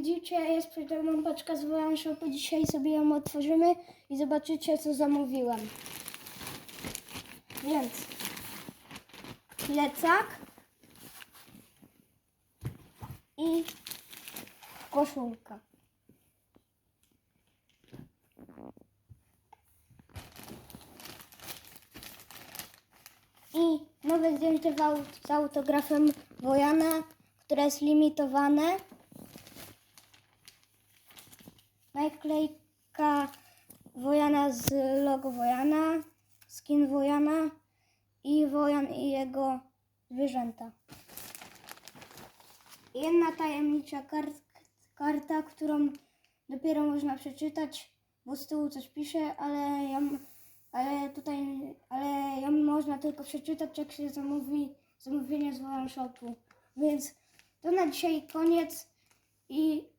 Widzicie, jest przed mną paczka z Wojan Shopu. Dzisiaj sobie ją otworzymy i zobaczycie, co zamówiłem. Więc plecak i koszulka. I nowe zdjęcie z autografem Wojana, które jest limitowane. Naklejka Wojana z logo Wojana, skin Wojana i Wojan i jego zwierzęta. Jedna tajemnicza kart, karta, którą dopiero można przeczytać, bo z tyłu coś pisze, ale ją, ale tutaj, ale ją można tylko przeczytać, jak się zamówi zamówienie z Wojan Shopu. Więc to na dzisiaj koniec i